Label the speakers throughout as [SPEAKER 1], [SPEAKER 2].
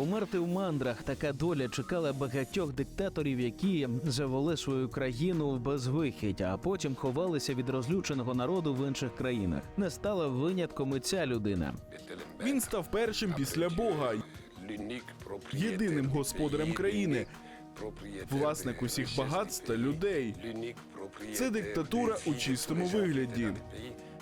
[SPEAKER 1] померти в мандрах. Така доля чекала багатьох диктаторів, які завели свою країну в безвихідь, а потім ховалися від розлюченого народу в інших країнах. Не стала винятком і ця людина.
[SPEAKER 2] Він став першим після Бога, єдиним господарем країни, власник усіх багатств та людей. Це диктатура у чистому вигляді.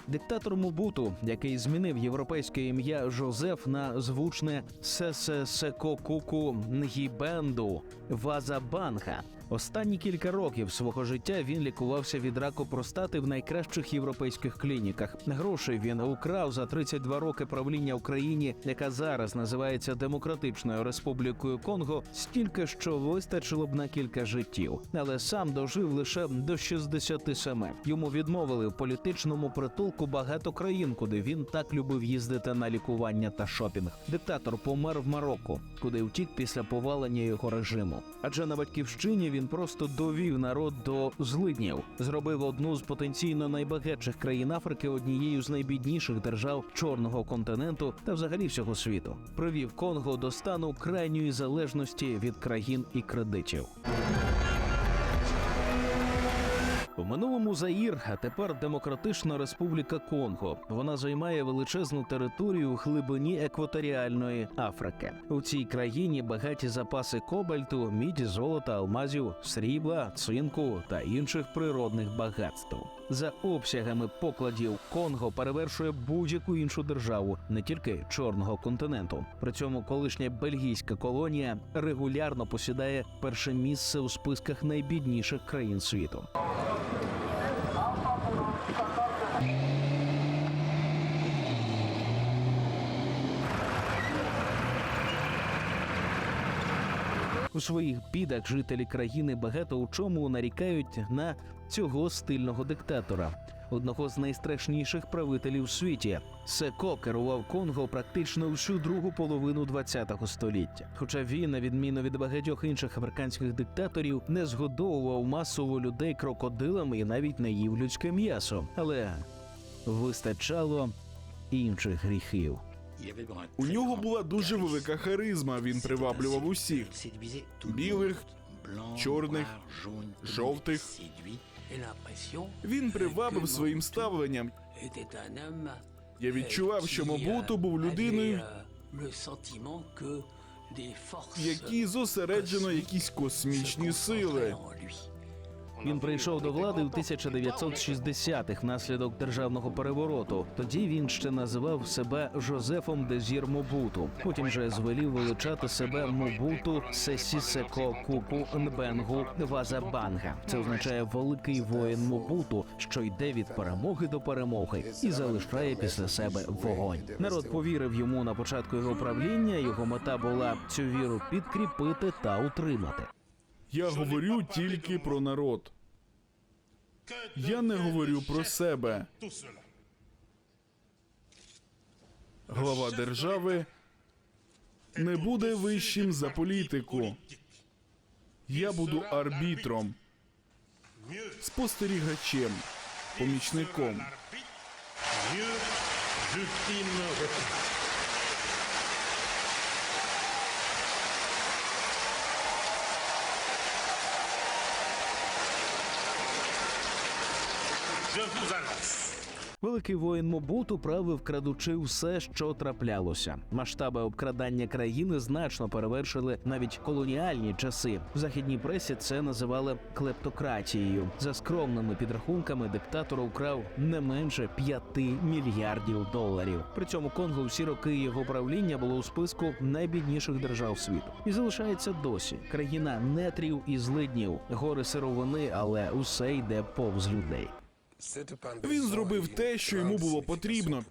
[SPEAKER 1] Диктатор Мубуту, який змінив європейське ім'я Жозеф на звучне Сесесекокуку Нгібенду Вазабанха. Останні кілька років свого життя він лікувався від раку простати в найкращих європейських клініках. Грошей він украв за 32 роки правління Україні, яка зараз називається Демократичною Республікою Конго, стільки, що вистачило б на кілька життів. Але сам дожив лише до 67. Йому відмовили в політичному притулку багато країн, куди він так любив їздити на лікування та шопінг. Диктатор помер в Марокко, куди втік після повалення його режиму. Адже на батьківщині він просто довів народ до злиднів, зробив одну з потенційно найбагатших країн Африки однією з найбідніших держав чорного континенту та взагалі всього світу. Привів Конго до стану крайньої залежності від країн і кредитів. У минулому Заїр, а тепер Демократична Республіка Конго. Вона займає величезну територію в глибині екваторіальної Африки. У цій країні багаті запаси кобальту, міді, золота, алмазів, срібла, цинку та інших природних багатств. За обсягами покладів Конго перевершує будь-яку іншу державу, не тільки чорного континенту. При цьому колишня бельгійська колонія регулярно посідає перше місце у списках найбідніших країн світу. У своїх бідах жителі країни багато у чому нарікають на цього стильного диктатора. Одного з найстрашніших правителів в світі Секо керував Конго практично всю другу половину ХХ століття. Хоча він, на відміну від багатьох інших африканських диктаторів, не згодовував масово людей крокодилами і навіть не їв людське м'ясо, але вистачало інших гріхів.
[SPEAKER 2] У нього була дуже велика харизма. Він приваблював усіх білих, чорних, жовтих. Він привабив своїм ставленням. Я відчував, що Мобуту був людиною, якій зосереджено якісь космічні сили.
[SPEAKER 1] Він прийшов до влади у 1960-х внаслідок державного перевороту. Тоді він ще називав себе Жозефом Дезір Мобуту. Потім же звелів величати себе Мобуту Сесісеко Куку Нбенгу Вазабанга. Це означає великий воїн Мобуту, що йде від перемоги до перемоги і залишає після себе вогонь. Народ повірив йому на початку його правління. Його мета була цю віру підкріпити та утримати.
[SPEAKER 2] Я говорю тільки про народ. Я не говорю про себе. Глава держави не буде вищим за політику. Я буду арбітром, спостерігачем, помічником.
[SPEAKER 3] Je vous annonce.
[SPEAKER 1] Великий воїн Мобуту правив крадучи все, що траплялося. Масштаби обкрадання країни значно перевершили навіть колоніальні часи. В західній пресі це називали клептократією. За скромними підрахунками диктатор украв не менше 5 мільярдів доларів. При цьому Конго всі роки його правління було у списку найбідніших держав світу і залишається досі. Країна нетрів і злиднів, гори сировини, але усе йде повз людей.
[SPEAKER 2] Він зробив те, що йому було потрібно.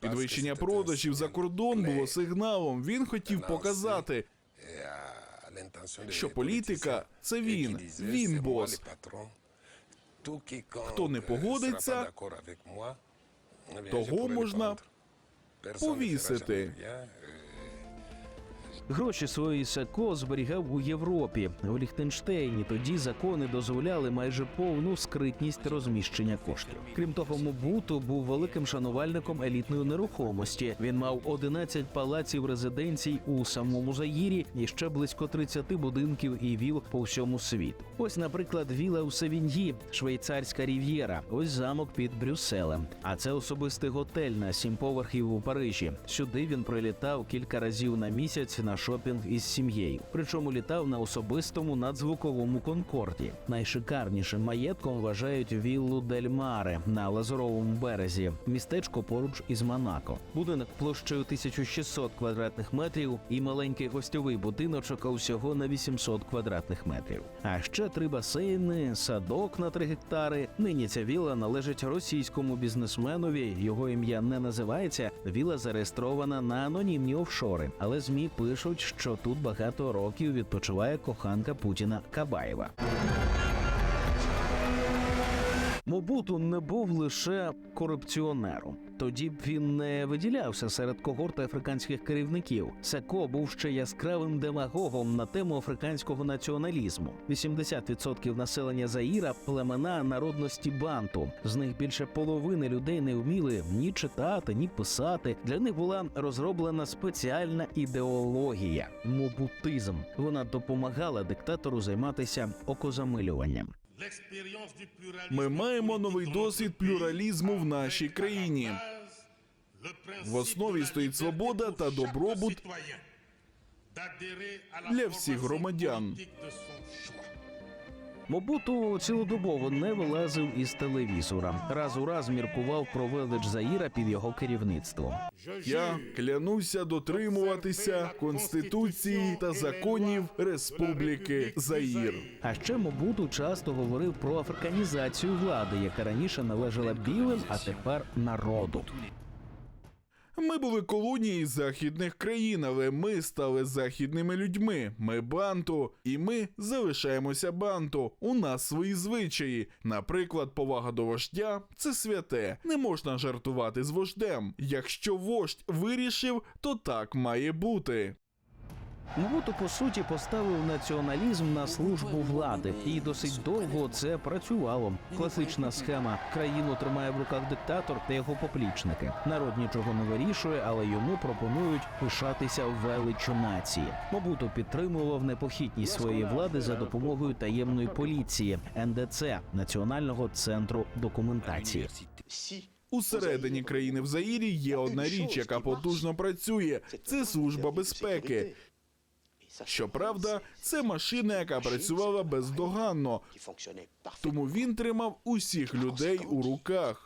[SPEAKER 2] Підвищення продажів за кордон було сигналом. Він хотів показати,
[SPEAKER 4] що політика це він, він бос.
[SPEAKER 2] Хто не погодиться, того можна повісити.
[SPEAKER 1] Гроші свої Секо зберігав у Європі в Ліхтенштейні. Тоді закони дозволяли майже повну скритність розміщення коштів. Крім того, Мобуту був великим шанувальником елітної нерухомості. Він мав 11 палаців резиденцій у самому Заїрі і ще близько 30 будинків і віл по всьому світу. Ось, наприклад, віла у Севіньї, швейцарська рів'єра. Ось замок під Брюсселем. А це особистий готель на сім поверхів у Парижі. Сюди він прилітав кілька разів на місяць на шопінг із сім'єю. Причому літав на особистому надзвуковому конкорді. Найшикарнішим маєтком вважають віллу Дель Маре на Лазуровому березі, містечко поруч із Монако. Будинок площею 1600 квадратних метрів і маленький гостьовий будиночок усього на 800 квадратних метрів. А ще три басейни, садок на 3 гектари. Нині ця вілла належить російському бізнесменові. Його ім'я не називається. Віла зареєстрована на анонімні офшори, але змі пишуть, що тут багато років відпочиває коханка Путіна Кабаєва. Мобуту не був лише корупціонером. Тоді б він не виділявся серед когорти африканських керівників. Секо був ще яскравим демагогом на тему африканського націоналізму. 80% населення Заїра племена народності банту. З них більше половини людей не вміли ні читати, ні писати. Для них була розроблена спеціальна ідеологія мобутизм. Вона допомагала диктатору займатися окозамилюванням.
[SPEAKER 2] Ми маємо новий досвід плюралізму в нашій країні.
[SPEAKER 3] В основі стоїть свобода та добробут
[SPEAKER 2] для всіх громадян.
[SPEAKER 1] Мобуту цілодобово не вилазив із телевізора. Раз у раз міркував про велич Заїра під його керівництвом.
[SPEAKER 2] Я клянуся дотримуватися конституції та законів Республіки Заїр.
[SPEAKER 1] А ще Мобуту часто говорив про африканізацію влади, яка раніше належала білим, а тепер народу.
[SPEAKER 2] Ми були колонії західних країн, але ми стали західними людьми. Ми банту, і ми залишаємося банту. У нас свої звичаї. Наприклад, повага до вождя це святе. Не можна жартувати з вождем. Якщо вождь вирішив, то так має бути.
[SPEAKER 1] Мобуту, по суті, поставив націоналізм на службу влади, і досить довго це працювало. Класична схема: країну тримає в руках диктатор та його поплічники. Народ нічого не вирішує, але йому пропонують пишатися величчю нації. Мобуту підтримував непохитність своєї влади за допомогою таємної поліції НДЦ Національного центру документації.
[SPEAKER 2] Усередині країни в Заїрі є одна річ, яка потужно працює. Це служба безпеки. Щоправда, це машина, яка працювала бездоганно, тому він тримав усіх людей у руках.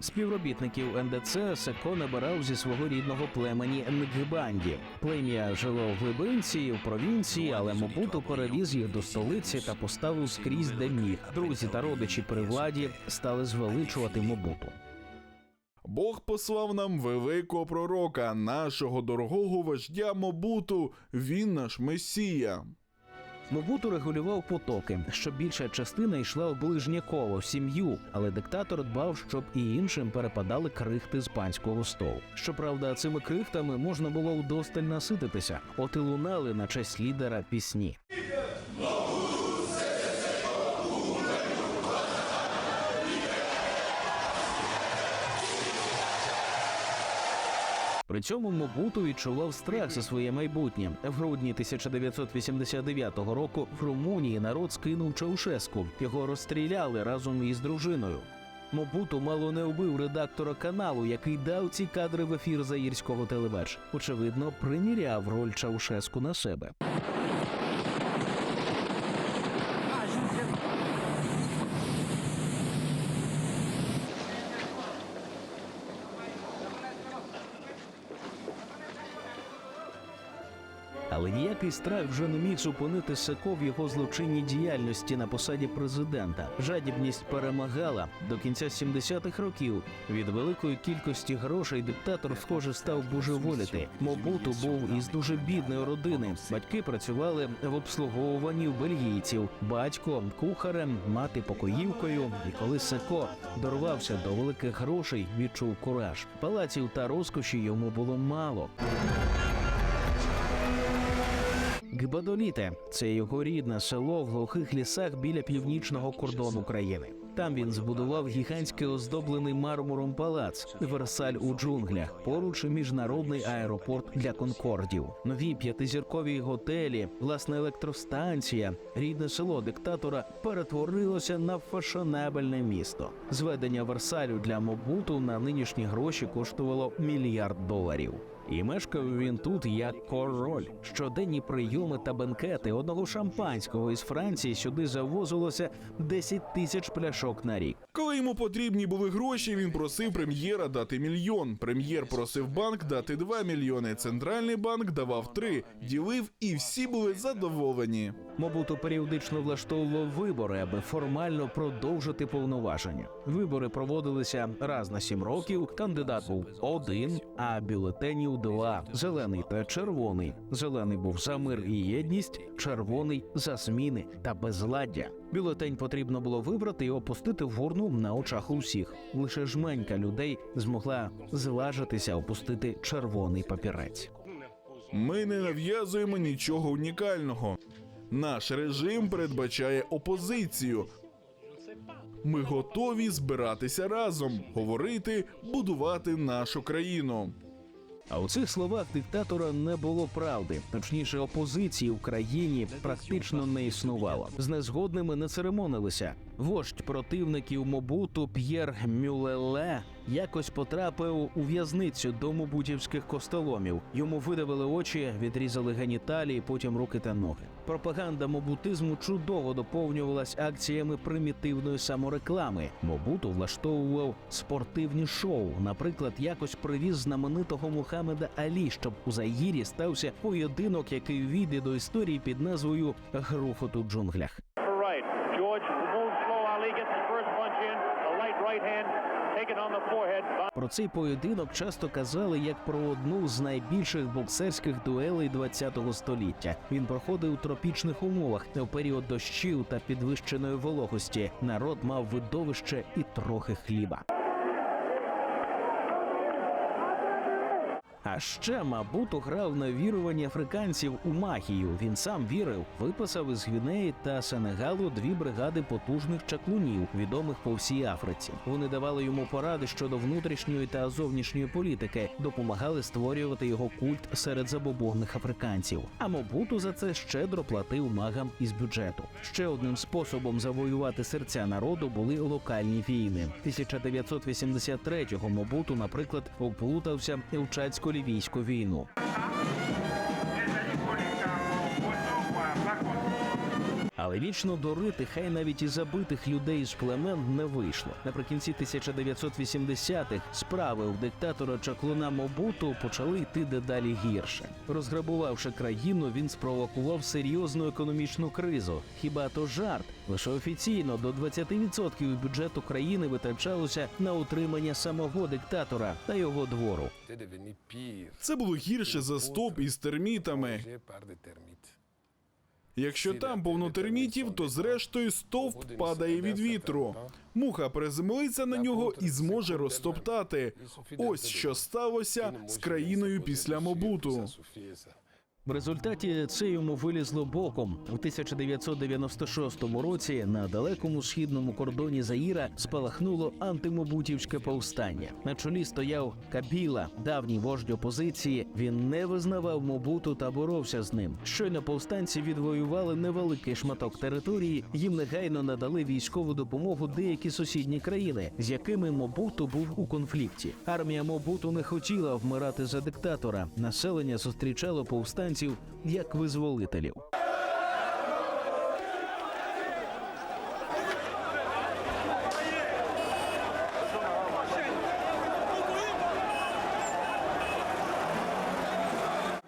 [SPEAKER 1] Співробітників НДЦ Секо набирав зі свого рідного племені Нгбанді. Плем'я жило в глибинці, в провінції, але Мобуту перевіз їх до столиці та поставив скрізь, де міг. Друзі та родичі при владі стали звеличувати Мобуту.
[SPEAKER 2] Бог послав нам великого пророка, нашого дорогого вождя Мобуту. Він наш месія.
[SPEAKER 1] Мобуту регулював потоки, щоб більша частина йшла в ближнє коло, в сім'ю, але диктатор дбав, щоб і іншим перепадали крихти з панського столу. Щоправда, цими крихтами можна було вдосталь насититися, от і лунали на честь лідера пісні. При цьому Мобуту відчував страх за своє майбутнє. В грудні 1989 року в Румунії народ скинув Чаушеску. Його розстріляли разом із дружиною. Мобуту мало не убив редактора каналу, який дав ці кадри в ефір заїрського телебач. Очевидно, приміряв роль Чаушеску на себе. Але ніякий страх вже не міг зупинити Секо в його злочинній діяльності на посаді президента. Жадібність перемагала до кінця 70-х років. Від великої кількості грошей диктатор, схоже, став божеволіти. Мобуту був із дуже бідної родини. Батьки працювали в обслуговуванні бельгійців, батько кухарем, мати покоївкою. І коли Секо дорвався до великих грошей, відчув кураж. Палаців та розкоші йому було мало. Гбадоліте це його рідне село в глухих лісах біля північного кордону країни. Там він збудував гігантський оздоблений мармуром палац Версаль у джунглях. Поруч міжнародний аеропорт для конкордів, нові п'ятизіркові готелі, власна електростанція. Рідне село диктатора перетворилося на фашонебельне місто. Зведення Версалю для Мобуту на нинішні гроші коштувало мільярд доларів. І мешкав він тут як король. Щоденні прийоми та бенкети одного шампанського із Франції сюди завозилося 10 тисяч пляшок на рік.
[SPEAKER 2] Коли йому потрібні були гроші, він просив прем'єра дати мільйон. Прем'єр просив банк дати 2 мільйони. Центральний банк давав 3, ділив, і всі були задоволені.
[SPEAKER 1] Мобуту періодично влаштовував вибори, аби формально продовжити повноваження. Вибори проводилися раз на сім років. Кандидат був один, а бюлетенів два: зелений та червоний. Зелений був за мир і єдність, червоний за зміни та безладдя. Бюлетень потрібно було вибрати і опустити в урну на очах усіх. Лише жменька людей змогла зважитися опустити червоний папірець.
[SPEAKER 2] Ми не нав'язуємо нічого унікального. Наш режим передбачає опозицію. Ми готові збиратися разом, говорити, будувати нашу країну.
[SPEAKER 1] А у цих словах диктатора не було правди. Точніше, опозиції в країні практично не існувало. З незгодними не церемонилися. Вождь противників Мобуту П'єр Мюлеле якось потрапив у в'язницю до мобутівських костоломів. Йому видавили очі, відрізали геніталії, потім руки та ноги. Пропаганда мобутизму чудово доповнювалась акціями примітивної самореклами. Мобуту влаштовував спортивні шоу. Наприклад, якось привіз знаменитого Мухаммеда Алі, щоб у Заїрі стався поєдинок, який війде до історії під назвою Грухот джунглях. Про цей поєдинок часто казали як про одну з найбільших боксерських дуелей ХХ століття. Він проходив у тропічних умовах у період дощів та підвищеної вологості. Народ мав видовище і трохи хліба. Ще Мабуту грав на вірування африканців у магію. Він сам вірив, виписав із Гвінеї та Сенегалу дві бригади потужних чаклунів, відомих по всій Африці. Вони давали йому поради щодо внутрішньої та зовнішньої політики, допомагали створювати його культ серед забобонних африканців. А Мобуту за це щедро платив магам із бюджету. Ще одним способом завоювати серця народу були локальні війни. 1983-го Мобуту, наприклад, вплутався у чадсько-лівійську війну. Але вічно дорити, хай навіть і забитих людей з племен не вийшло. Наприкінці 1980-х справи у диктатора чаклуна Мобуту почали йти дедалі гірше. Розграбувавши країну, він спровокував серйозну економічну кризу. Хіба то жарт? Лише офіційно до 20% бюджету країни витрачалося на утримання самого диктатора та його двору.
[SPEAKER 2] Це було гірше за стоп із термітами. Якщо там повно термітів, то зрештою стовп падає від вітру. Муха приземлиться на нього і зможе розтоптати. Ось що сталося з країною після Мобуту.
[SPEAKER 1] В результаті це йому вилізло боком. У 1996 році на далекому східному кордоні Заїра спалахнуло антимобутівське повстання. На чолі стояв Кабіла, давній вождь опозиції. Він не визнавав Мобуту та боровся з ним. Щойно повстанці відвоювали невеликий шматок території. Їм негайно надали військову допомогу деякі сусідні країни, з якими Мобуту був у конфлікті. Армія Мобуту не хотіла вмирати за диктатора. Населення зустрічало повстанців як визволителів.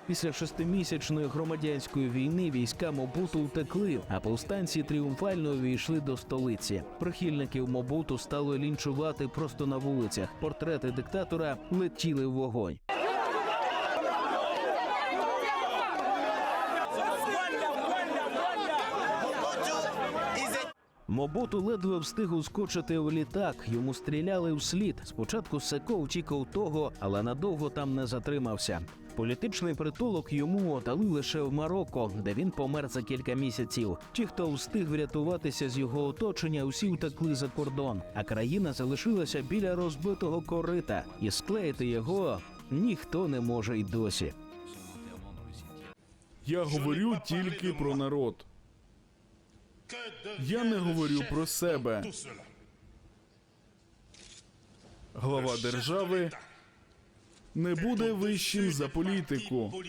[SPEAKER 1] Після шестимісячної громадянської війни війська Мобуту втекли, а повстанці тріумфально увійшли до столиці. Прихильників Мобуту стало лінчувати просто на вулицях. Портрети диктатора летіли в вогонь. Моботу ледве встиг ускочити в літак. Йому стріляли вслід. Спочатку Секо втік у того, але надовго там не затримався. Політичний притулок йому дали лише в Марокко, де він помер за кілька місяців. Ті, хто встиг врятуватися з його оточення, усі втекли за кордон, а країна залишилася біля розбитого корита, і склеїти його ніхто не може й досі.
[SPEAKER 2] Я говорю тільки про народ. Я не говорю про себе. Глава держави не буде вищим за політику.